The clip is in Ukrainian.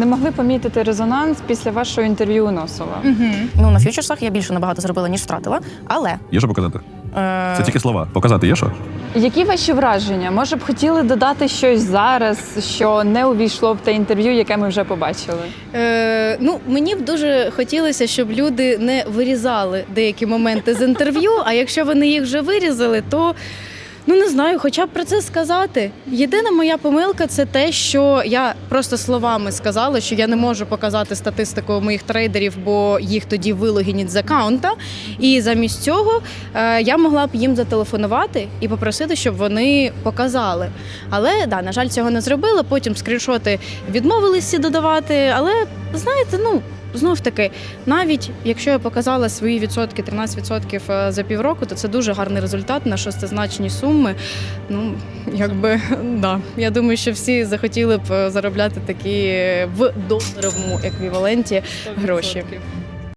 Не могли помітити резонанс після вашого інтерв'ю у Носова. Ну на фьючерсах я більше набагато зробила, ніж втратила. Але Є що показати? е, Це тільки слова. Показати є що? Які ваші враження? Може б хотіли додати щось зараз, що не увійшло в те інтерв'ю, яке ми вже побачили? Е, ну, мені б дуже хотілося, щоб люди не вирізали деякі моменти з інтерв'ю. А якщо вони їх вже вирізали, то ну не знаю, хоча б про це сказати. Єдина моя помилка це те, що я просто словами сказала, що я не можу показати статистику моїх трейдерів, бо їх тоді вилогінять з аккаунта. І замість цього е, я могла б їм зателефонувати і попросити, щоб вони показали. Але да, на жаль, цього не зробила. Потім скріншоти відмовились всі додавати. Але знаєте, ну. Знов таки, навіть якщо я показала свої відсотки 13% е, за півроку, то це дуже гарний результат на шестизначні суми. Ну, якби да. Я думаю, що всі захотіли б е, заробляти такі в доларовому еквіваленті гроші.